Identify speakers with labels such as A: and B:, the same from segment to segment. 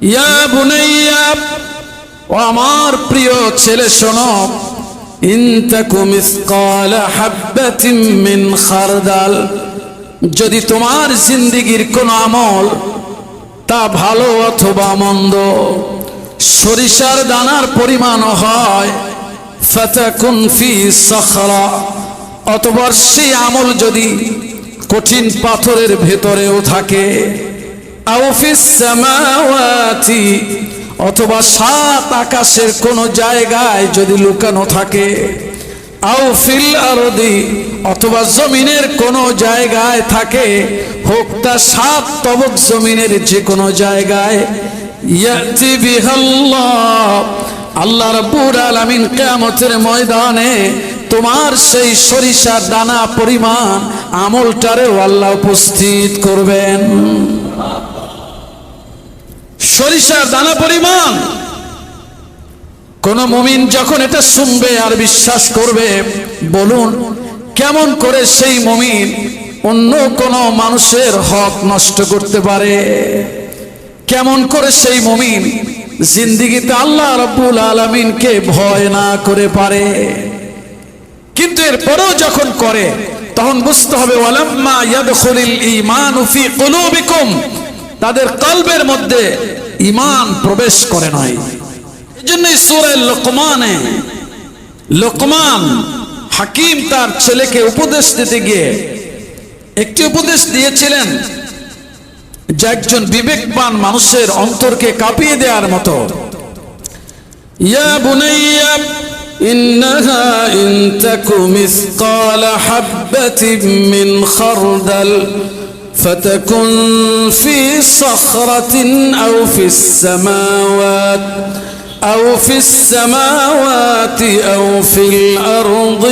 A: ইয়া বুনাইয়া, ও আমার প্রিয় ছেলে, শোনো। মিন খারদাল। যদি তোমার জিন্দিগির কোন আমল, তা ভালো অথবা মন্দ, সরিষার দানার পরিমাণ হয় সেই আমল যদি কঠিন পাথরের ভেতরেও থাকে অথবা সাত আকাশের কোন জায়গায় যদি লুকানো থাকে। আউফিল আরদি, অথবা জমিনের কোন জায়গায় থাকে। হোক তা সাত তবক জমিনের যে কোনো জায়গায় আল্লাহ রাব্বুল আলামিন কিয়ামতের ময়দানে তোমার সেই সরিষার দানা পরিমাণ আমলটারেও আল্লাহ উপস্থিত করবেন। সরিষার দানা পরিমাণ। কোন মুমিন যখন এটা শুনবে আর বিশ্বাস করবে, বলুন, কেমন করে সেই মুমিন অন্য কোন মানুষের হক নষ্ট করতে পারে? কেমন করে সেই মুমিন জিন্দিগিতে আল্লাহ রব্বুল আলমিনকে ভয় না করে পারে? কিন্তু এরপরেও যখন করে, তখন বুঝতে হবে, ওয়ালাম্মা তাদের কলবের মধ্যে ঈমান প্রবেশ করে নাই এজন্যই সূরা লোকমানে লোকমান হাকিম তার ছেলেকে উপদেশ দিতে গিয়ে একটি উপদেশ দিয়েছিলেন যে একজন বিবেকবান মানুষের অন্তরকে কাঁপিয়ে দেওয়ার মতো ইয়া বুনাইয়া إنها إن تك مثقال حبة من خردل فتكن في صخرة أو في السماوات أو في السماوات أو في الأرض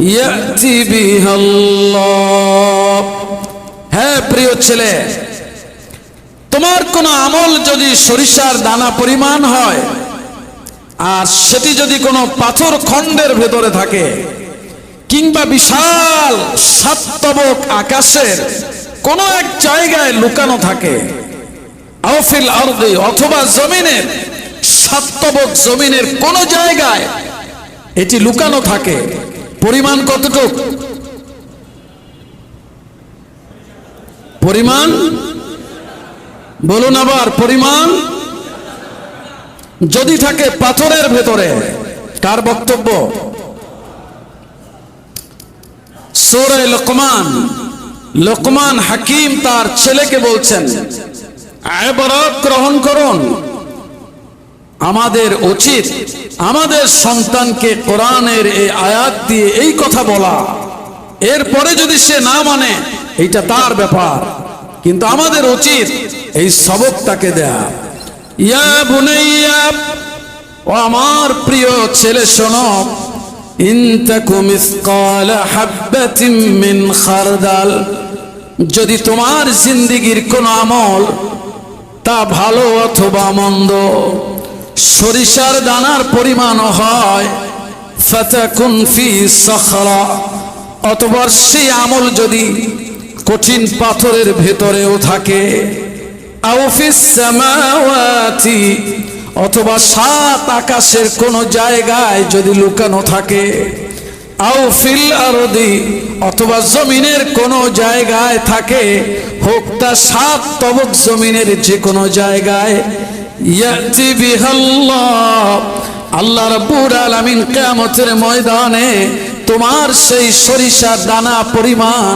A: يأتي بها الله হ্যাঁ প্রিয় ছেলে তোমার কোন আমল যদি সরিষার দানা পরিমাণ হয় আর সেটি যদি কোনো পাথর খণ্ডের ভেতরে থাকে কিংবা বিশাল সাতবক আকাশের কোন এক জায়গায় লুকানো থাকে। আউফিল আরদে, অথবা জমিনের সাতবক জমিনের কোন জায়গায় এটি লুকানো থাকে। পরিমাণ কতটুক? পরিমাণ? বলুন আবার, পরিমাণ? যদি থাকে পাথরের ভেতরে, কার বক্তব্য? সৌরে লোকমান। লোকমান হাকিম তার ছেলেকে বলছেন গ্রহণ করুন। আমাদের উচিত আমাদের সন্তানকে কোরআনের এই আয়াত দিয়ে এই কথা বলা। এরপরে যদি সে না মানে এইটা তার ব্যাপার। কিন্তু আমাদের উচিত এই সবক তাকে দেয়া। ইয়া বুনাইয়া, ও আমার প্রিয় ছেলে শোনো যদি তোমার জিন্দিগির কোন আমল তা ভালো অথবা মন্দ, সরিষার দানার পরিমাণ হয়, ফাতাকুন ফি সখরা অতবার সেই আমল যদি কঠিন পাথরের ভেতরেও থাকে আউফিস সামাওয়াতি অথবা সাত আকাশের কোন জায়গায় যদি লুকানো থাকে আউফিল আরদি, অথবা জমিনের কোন জায়গায় থাকে, হোক তা সাত তবক জমিনের যে কোনো জায়গায় আল্লাহ রাব্বুল আলামিন কিয়ামতের ময়দানে তোমার সেই সরিষার দানা পরিমাণ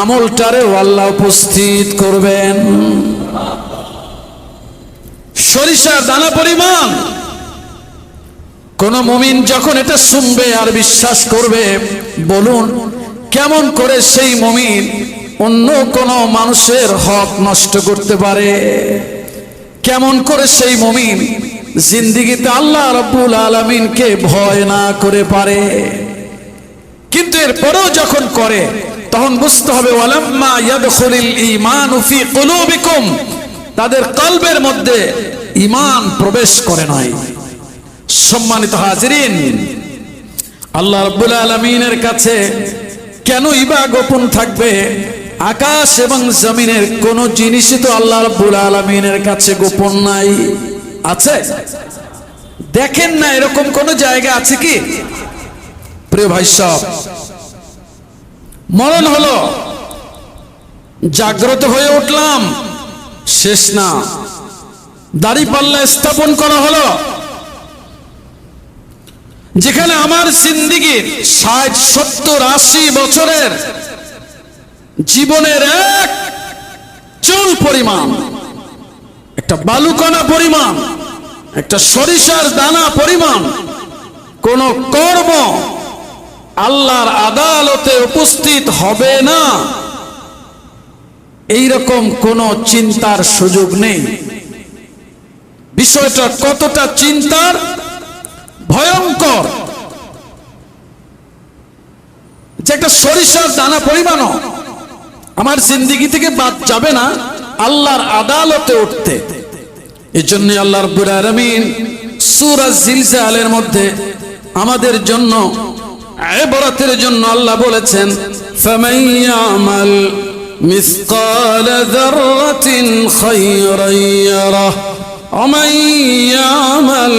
A: আমলটারেও আল্লাহ উপস্থিত করবেন। সরিষার দানা পরিমাণ। কোন মুমিন যখন এটা শুনবে আর বিশ্বাস করবে, বলুন, কেমন করে সেই মুমিন অন্য কোন মানুষের হক নষ্ট করতে পারে? কেমন করে সেই মুমিন জিন্দিগিতে আল্লাহ রব্বুল আলমিনকে ভয় না করে পারে? কিন্তু এরপরেও যখন করে, তখন বুঝতে হবে, ওয়ালাম্মা ইয়াদখুলিল ঈমানু ফি কুলুবিকুম। তাদের কলবের মধ্যে ঈমান প্রবেশ করে নাই। সম্মানিত হাজিরিন, আল্লাহ রাব্বুল আলামিনের কাছে কেন ইবা গোপন থাকবে? আকাশ এবং জমিনের কোন জিনিসই তো আল্লাহ রাব্বুল আলমিনের কাছে গোপন নাই। আছে? দেখেন না এরকম কোন জায়গা আছে কি? প্রিয় ভাই সব, মরণ হলো, জাগ্রত হয়ে উঠলাম, শেষ না। দাড়ি পাল্লা স্থাপন করা হলো। যেখানে আমার জিন্দিগির ষাট, সত্তর, আশি বছরের জীবনের এক চুল পরিমাণ, একটা বালুকণা পরিমাণ, একটা সরিষার দানা পরিমাণ, কোন কর্ম আল্লাহর আদালতে উপস্থিত হবে না। এইরকম কোন চিন্তার সুযোগ নেই। বিষয়টা কতটা চিন্তার? ভয়ঙ্কর। যে একটা সরিষার দানা পরিমাণও আমার জিন্দিগি থেকে বাদ যাবে না আল্লাহর আদালতে উঠতে। এই জন্য আল্লাহ রব্বুল আলামিন সূরা জিলজালের মধ্যে আমাদের জন্য ইবরাতের জন্য আল্লাহ বলেছেন মিসকাল যাররাতিন খায়রান ইয়ারাহ। ومن يعمل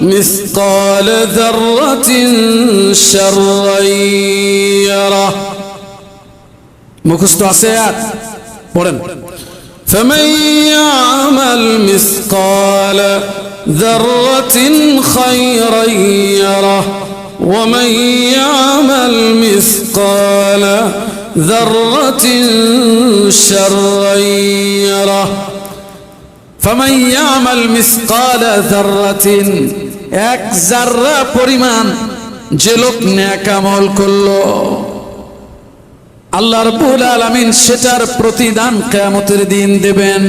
A: مثقال ذرة شرا يره মুখস্থ আছে আর পড়েন فمن يعمل مثقال ذرة خيرا يره ومن يعمل مثقال ذرة شرا يره এক জাররা পরিমাণ যে লোক ন্যাকামল করল। আল্লাহ রব্বুল আলামিন সেটার প্রতিদান কেয়ামতের দিন দেবেন।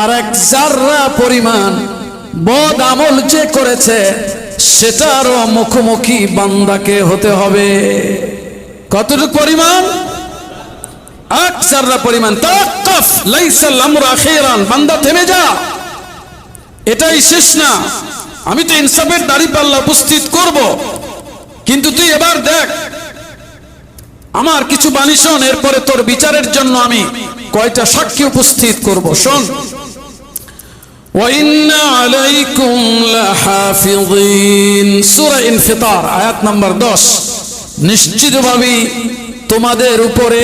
A: আর এক জাররা পরিমাণ বদ আমল যে করেছে, সেটারও মুখোমুখি বান্দাকে হতে হবে। কতটুকু পরিমাণ? এক জাররা পরিমাণ তাকাফ লাইসাল আমরু আখিরান বান্দা থেমে যা এটাই শেষ না আমি তো ইনসাফের দাড়ি পাল্লা উপস্থিত করব কিন্তু তুই এবার দেখ আমার কিছু বাণী শোন এরপরে তোর বিচারের জন্য আমি কয়টা সাক্ষী উপস্থিত করব শোন وإن عليكم لحافظين সূরা ইনফিতার আয়াত নাম্বার 10 নিশ্চিতভাবে তোমাদের উপরে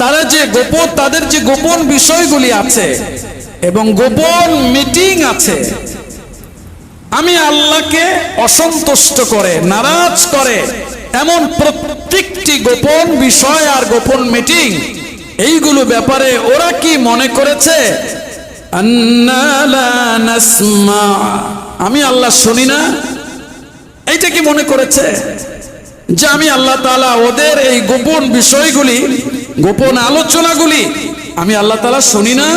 A: তারা যে গোপন, তাদের যে গোপন বিষয়গুলি আছে এবং গোপন মিটিং আছে, আমি আল্লাহকে অসন্তুষ্ট করে, নারাজ করে এমন প্রত্যেকটি গোপন বিষয় আর গোপন মিটিং, এইগুলো ব্যাপারে ওরা কি মনে করেছে? আমি আল্লাহ শুনি না। এইটা কি মনে করেছে? যে আমি আল্লাহ তাআলা ওদের এই গোপন বিষয়গুলি গোপন আলোচনাগুলি আমি আল্লাহ তালা শুনি না।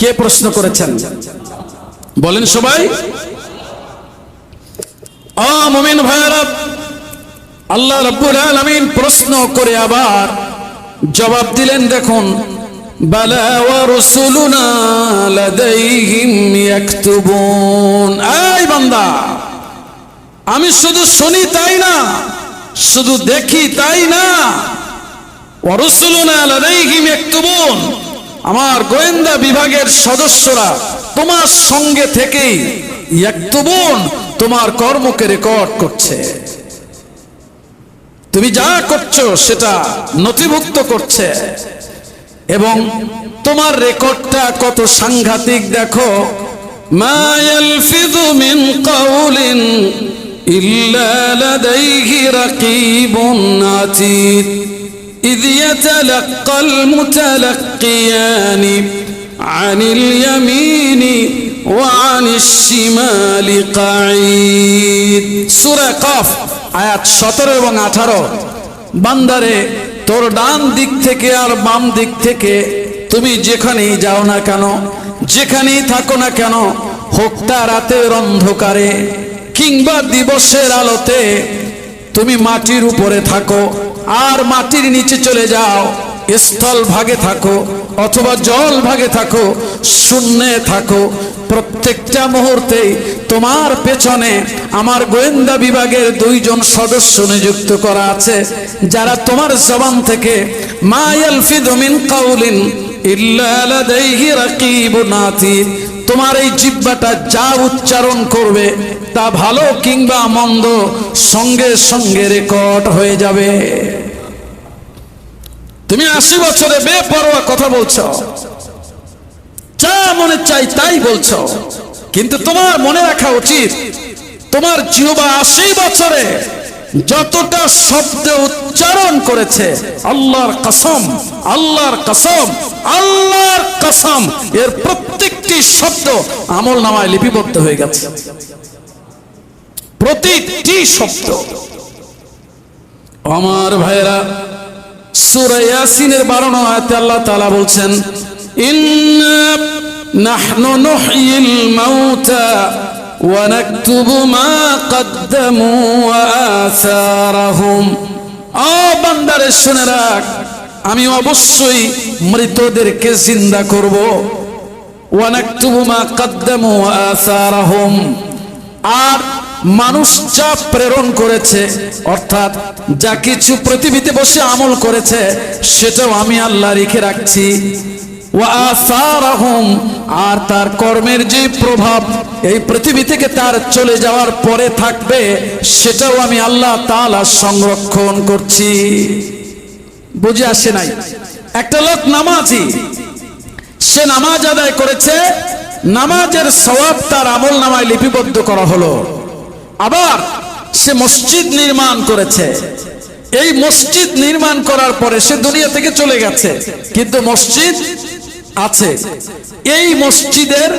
A: কে প্রশ্ন করেছেন? বলেন সবাই। ভাইরা আল্লাহ রাব্বুল আলামিন প্রশ্ন করে আবার জবাব দিলেন, দেখুন আমি শুধু শুনি তাই না, শুধু দেখি তাই না ওয়া রুসুলুনা লাদাইহিম ইয়াকতুবুন আমার গোয়েন্দা বিভাগের সদস্যরা তোমার সঙ্গে থেকেই ইয়াকতুবুন তোমার কর্মকে রেকর্ড করছে। তুমি যা করছ সেটা নথিভুক্ত করছে। এবং তোমার রেকর্ডটা কত সাংঘাতিক দেখো। ইল্লা লাদাইহি إذ يتلقى المتلقيان عن اليمين وعن الشمال قعيد سورة قاف আয়াত সতেরো এবং আঠারো বান্দারে তোর ডান দিক থেকে আর বাম দিক থেকে তুমি যেখানেই যাও না কেন যেখানেই থাকো না কেন হোক তা রাতের অন্ধকারে কিংবা দিবসের আলোতে তুমি মাটির উপরে থাকো আর মাটির নিচে চলে যাও। স্থল ভাগে থাকো অথবা জল ভাগে থাকো, শূন্যে থাকো। প্রত্যেকটা মুহূর্তে তোমার পেছনে আমার গোয়েন্দা বিভাগের দুইজন সদস্য নিযুক্ত করা আছে, যারা তোমার জবান থেকে, মা ইয়ালফিদু মিন কাউলিন তোমার এই জিব্বাটা যা উচ্চারণ করবে, তা ভালো কিংবা মন্দ সঙ্গে সঙ্গে রেকর্ড হয়ে যাবে। তুমি আশি বছরে বেপরোয়া কথা বলছ। যা মনে চাই তাই বলছো। কিন্তু তোমার মনে রাখা উচিত, তোমার জিহবা আশি বছরে যতটা শব্দ উচ্চারণ করেছে, আল্লাহর কসম আল্লাহর কসম আল্লাহর কসম, এর প্রত্যেকটি শব্দ আমল নামায় লিপিবদ্ধ হয়ে গেছে। প্রতিটি শব্দ। আমার ভাইরা সূরা ইয়াসিনের 12 নং আয়াতে আল্লাহ তাআলা বলছেন মাউতা ওয়া নাকতুবু মা কদ্দামু ওয়া আসারাহুম। ও বান্দারে শুনে রাখ, আমি অবশ্যই মৃতদেরকে জিন্দা করব। ওয়া নাকতুবু মা কদ্দামু ওয়া আসারাহুম। আর মানুষ যা প্রেরণ করেছে, অর্থাৎ যা কিছু পৃথিবীতে বসে আমল করেছে, সেটাও আমি আল্লাহ রেখে রাখছি। আর তার কর্মের যে প্রভাব এই পৃথিবী থেকে তার চলে যাওয়ার পরে থাকবে, সেটাও আমি আল্লাহ তাআলা সংরক্ষণ করছি। বুঝে আসে নাই? একটা লোক নামাজি, সে নামাজ আদায় করেছে, নামাজের সওয়াব তার আমল নামায় লিপিবদ্ধ করা হলো। আবার সে মসজিদ নির্মাণ করেছে। এই মসজিদ নির্মাণ করার পরে সে দুনিয়া থেকে চলে গেছে। কিন্তু মসজিদ আছে। এই মসজিদের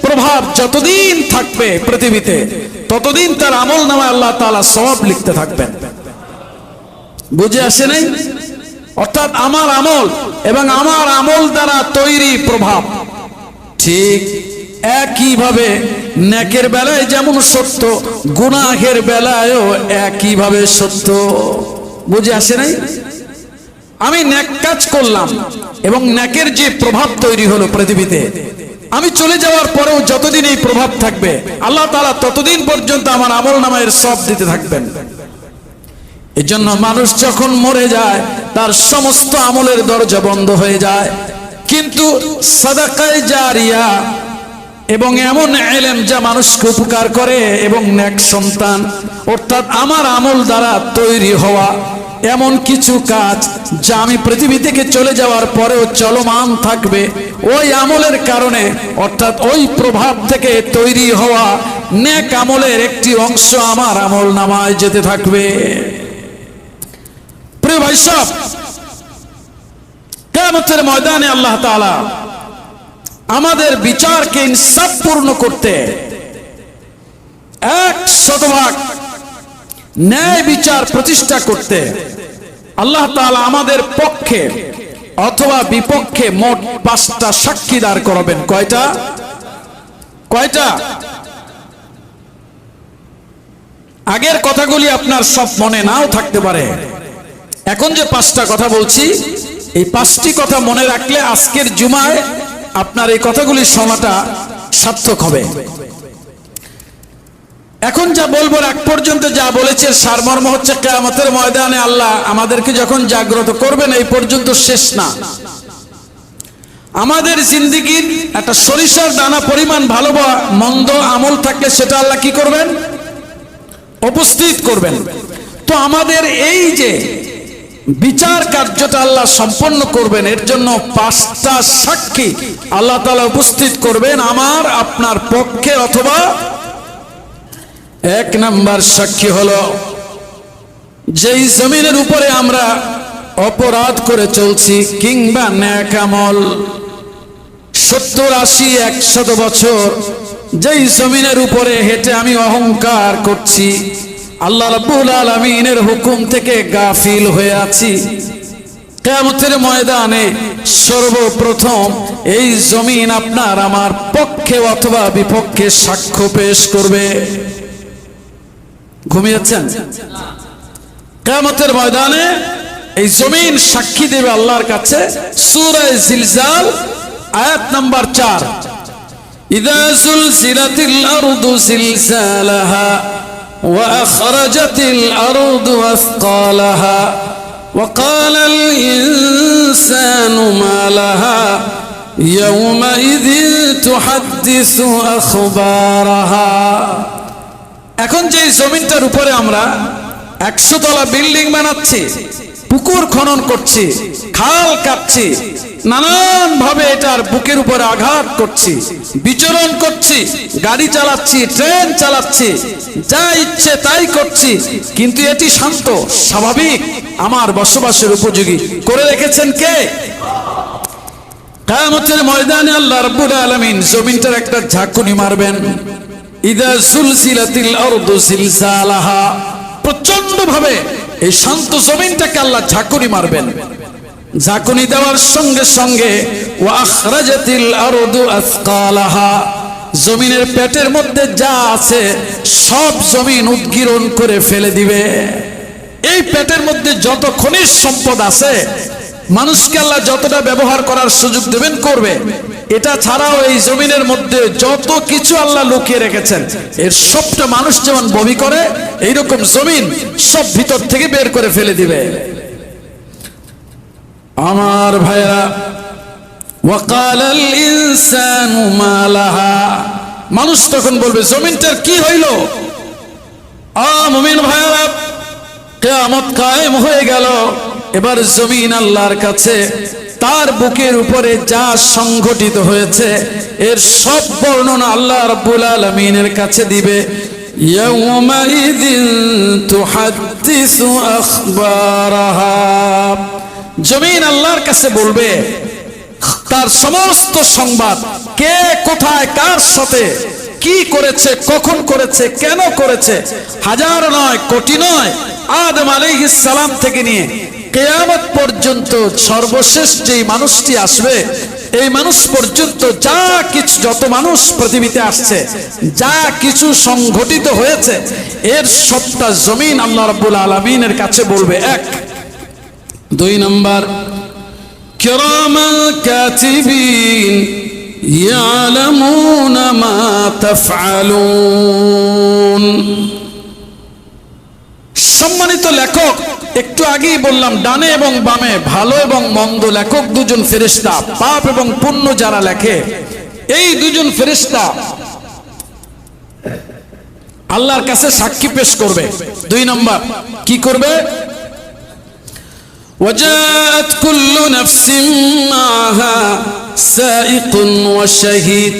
A: প্রভাব যতদিন থাকবে পৃথিবীতে, ততদিন তার আমল নামায় আল্লাহ তাআলা সওয়াব লিখতে থাকবেন। বুঝে আসে নাই? অর্থাৎ আমার আমল এবং আমার আমল দ্বারা তৈরি প্রভাব। ঠিক একইভাবে নেকের বেলায় যেমন সত্য, গুনাহের বেলায়ও একইভাবে সত্য। বুঝে আসে নাই? আমি ন্যাক কাজ করলাম এবং ন্যাকের যে প্রভাব তৈরি হলো পৃথিবীতে, আমি চলে যাওয়ার পরেও যতদিন এই প্রভাব থাকবে, আল্লাহ তাআলা ততদিন পর্যন্ত আমার আমল নামায়ের সব দিতে থাকবেন। এই জন্য মানুষ যখন মরে যায়, তার সমস্ত আমলের দরজা বন্ধ হয়ে যায়। কিন্তু সাদাকায় জারিয়া এবং এমন এলেম যা মানুষকে উপকার করে এবং নেক সন্তান, অর্থাৎ আমার আমল দ্বারা তৈরি হওয়া এমন কিছু কাজ যা আমি পৃথিবী থেকে চলে যাওয়ার পরেও চলমান থাকবে, ওই আমলের কারণে, অর্থাৎ ওই প্রভাব থেকে তৈরি হওয়া নেক আমলের একটি অংশ আমার আমল নামায় যেতে থাকবে। প্রিয় ভাই সব কেমতের ময়দানে আল্লাহ তাআলা আমাদের বিচারকে ইনসাফপূর্ণ করতে এক শতভাগ ন্যায় বিচার প্রতিষ্ঠা করতে আল্লাহ তাআলা আমাদের পক্ষে অথবা বিপক্ষে মোট পাঁচটা সাক্ষী করাবেন। কয়টা? কয়টা? আগের কথাগুলি আপনার সব মনে নাও থাকতে পারে। এখন যে পাঁচটা কথা বলছি, এই পাঁচটি কথা মনে রাখলে আজকের জুমায় আপনার এই কথাগুলি শোনাটা সার্থক হবে। এখন যা বলব এক পর্যন্ত যা বলেছে সারমর্ম হচ্ছে কেয়ামতের ময়দানে আল্লাহ আমাদেরকে যখন জাগ্রত করবেন, এই পর্যন্ত শেষ না। আমাদের জিন্দিগির একটা সরিষার দানা পরিমাণ ভালো বা মন্দ আমল থাকলে সেটা আল্লাহ কি করবেন? উপস্থিত করবেন। তো আমাদের এই যে বিচার কার্যটা আল্লাহ সম্পন্ন করবেন, এর জন্য পাঁচটা সাক্ষী আল্লাহ তালা উপস্থিত করবেন, আমার, আপনার পক্ষে অথবা এক নাম্বার সাক্ষী হলো, যেই জমিনের উপরে আমরা অপরাধ করে চলছি কিংবা ন্যাকামল, সত্তর আশি, একশত বছর, যেই জমিনের উপরে হেঁটে আমি অহংকার করছি আল্লাহ রাব্বুল আলামিনের হুকুম থেকে গাফিল হয়ে আছি। কেয়ামতের ময়দানে সর্বপ্রথম এই জমিন আপনার আমার পক্ষে অথবা বিপক্ষে সাক্ষ্য পেশ করবে। ঘুমিয়েছেন? কেয়ামতের ময়দানে এই জমিন সাক্ষী দেবে আল্লাহর কাছে। সুরায় জিলজাল, আয়াত নাম্বার চার। ইদা জুলজিলাতিল আরদু জিলজালাহা। وأخرجت الأرض أثقالها وقال الإنسان ما لها يومئذ تحدث أخبارها এখন যে জমিনটার উপরে আমরা একশো তলা বিল্ডিং বানাচ্ছি পুকুর খনন করছি, খাল কাটছি নানান ভাবে এটার বুকের উপর আঘাত করছি, বিচরণ করছি, গাড়ি চালাচ্ছি, ট্রেন চালাচ্ছি, যা ইচ্ছে তাই করছি, কিন্তু এটি শান্ত, স্বাভাবিক, আমার বসবাসের উপযোগী। করে রেখেছেন কে? কায়ামতের ময়দানে আল্লাহ রাব্বুল আলামিন জমিনটার একটা ঝাঁকুনি মারবেন। ইদা সুলসিলাতিল আরদু জিলজালাহা। প্রচণ্ড ভাবে এই শান্ত জমিনটাকে আল্লাহ ঝাঁকুনি মারবেন। ঝাঁকুনি দেওয়ার সঙ্গে সঙ্গে জমিনের পেটের মধ্যে যা আছে সব জমিন উদ্গীরণ করে ফেলে দিবে। এই পেটের মধ্যে যত খনিজ সম্পদ আছে, মানুষকে আল্লাহ যতটা ব্যবহার করার সুযোগ দেবেন, করবে। এটা ছাড়াও এই জমিনের মধ্যে যত কিছু আল্লাহ লুকিয়ে রেখেছেন, এর সবটা মানুষ যেমন বমি করে, এইরকম জমিন সব ভিতর থেকে বের করে ফেলে দিবে। আমার ভাইরা মানুষ তখন বলবে, জমিনটার কি হইল? আ, মুমিন ভাইরা কেয়ামত কায়েম হয়ে গেল। এবার জমিন আল্লাহর কাছে তার বুকের উপরে যা সংঘটিত হয়েছে, এর সব বর্ণনা আল্লাহ রাব্বুল আলামিনের কাছে দিবে। জমিন আল্লাহর কাছে বলবে, তার সমস্ত সংবাদ কে কোথায় কার সাথে কি করেছে, কখন করেছে, কেন করেছে, হাজার নয়, কোটি নয়, আদম আলাইহিস সালাম থেকে নিয়ে কেয়ামত পর্যন্ত সর্বশেষ যেই মানুষটি আসবে এই মানুষ পর্যন্ত যা কিছু যত মানুষ পৃথিবীতে আসছে যা কিছু সংঘটিত হয়েছে এর সবটা জমিন আল্লাহ রাব্বুল আলামিনের কাছে বলবে এক দুই নম্বর كراما كاتبين يعلمون ما تفعلون সম্মানিত লেখক একটু আগেই বললাম ডানে এবং বামে ভালো এবং মন্দ লেখক দুজন ফেরেশতা পাপ এবং পুণ্য যারা লেখে এই দুজন ফেরেশতা আল্লাহর কাছে সাক্ষী পেশ করবে দুই নম্বর কি করবে وجاءت كل نفس معها سائق وشهيد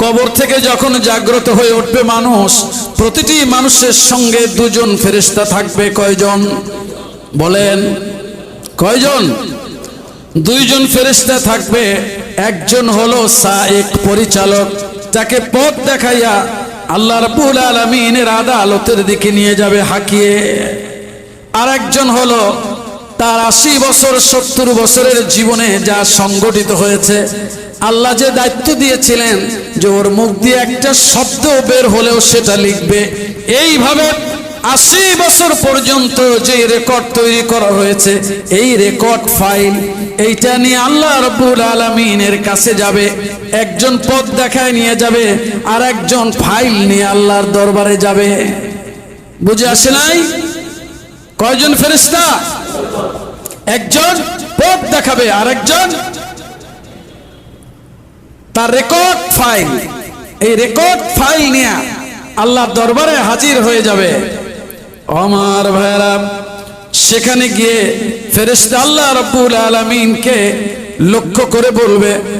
A: কবর থেকে যখন জাগ্রত হয়ে উঠবে মানুষ প্রতিটি মানুষের সঙ্গে দুজন ফেরেশতা থাকবে কয়জন বলেন, কয়জন? দুইজন ফেরেশতা থাকবে, একজন হলো সায়েক পরিচালক, তাকে পথ দেখাইয়া আল্লাহ রাব্বুল আলামিনের আদালতের দিকে নিয়ে যাবে হাকিয়ে। আর একজন হলো তার আশি বছর, সত্তর বছরের জীবনে যা সংগঠিত হয়েছে, আল্লাহ যে দায়িত্ব দিয়েছিলেন যে ওর মুখ দিয়ে একটা শব্দ বের হলেও সেটা লিখবে। এইভাবে আশি বছর পর্যন্ত যে রেকর্ড তৈরি করা হয়েছে, এই রেকর্ড ফাইল এইটা নিয়ে আল্লাহ রব্বুল আলমিনের কাছে যাবে, একজন পথ দেখায় নিয়ে যাবে, আর একজন ফাইল নিয়ে আল্লাহর দরবারে যাবে। বুঝে আসে নাই? কয়জন ফেরিস্তা একজন পথ দেখাবে, আর একজন তার রেকর্ড ফাইল এই রেকর্ড ফাইল নিয়ে আল্লাহ দরবারে হাজির হয়ে যাবে। আমার ভাইরা সেখানে গিয়ে ফেরেস্তা আল্লাহ রব্বুল আলামিনকে লক্ষ্য করে বলবে